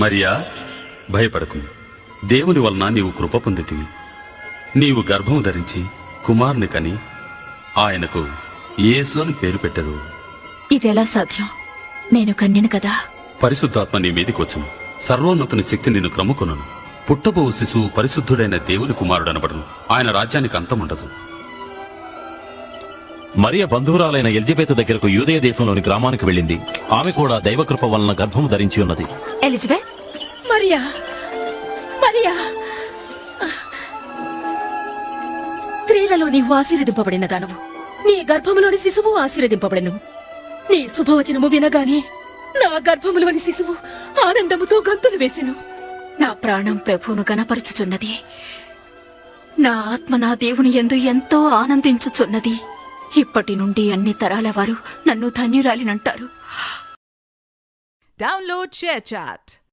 మరియా భయపడకు. దేవుని వలన నీవు కృప పొందితివి. నీవు గర్భం ధరించి కుమారుని కని ఆయనకు యేసు అని పేరు పెట్టరు ఇదెలా సాధ్యం? నేను కన్యను కదా? పరిశుద్ధాత్మ నీ మీదికి వచ్చును. సర్వోన్నతుని శక్తి నిన్ను క్రమ్ముకొనును పుట్టబో శిశువు పరిశుద్ధుడైన దేవుని కుమారుడనబడును. ఆయన రాజ్యానికి అంతముండదు. మరియ బంధువురాలైన ఎలిజబెత్ దగ్గరకు యూదయ దేశంలోని గ్రామానికి వెళ్ళింది. ఆమె కూడా దైవకృప వలన గర్భం ధరించి ఉన్నది. ఎలిజబెత్? మరియా! మరియా! స్త్రీలలో నీవు ఆశీర్వదింపబడిన దానవు. నీ గర్భములోని శిశువు ఆశీర్వదింపబడను. నీ శుభవచనము వినగానే నా గర్భములోని శిశువు ఆనందముతో గంతులు వేసెను. నా ప్రాణం ప్రభువును గనపరుచుచున్నది నా ఆత్మ నా దేవుని ఎందు ఎంతో ఆనందించుచున్నది. ఇప్పటి నుండి అన్ని తరాల వారు నన్ను ధన్యురాలినంటారు. చే చాట్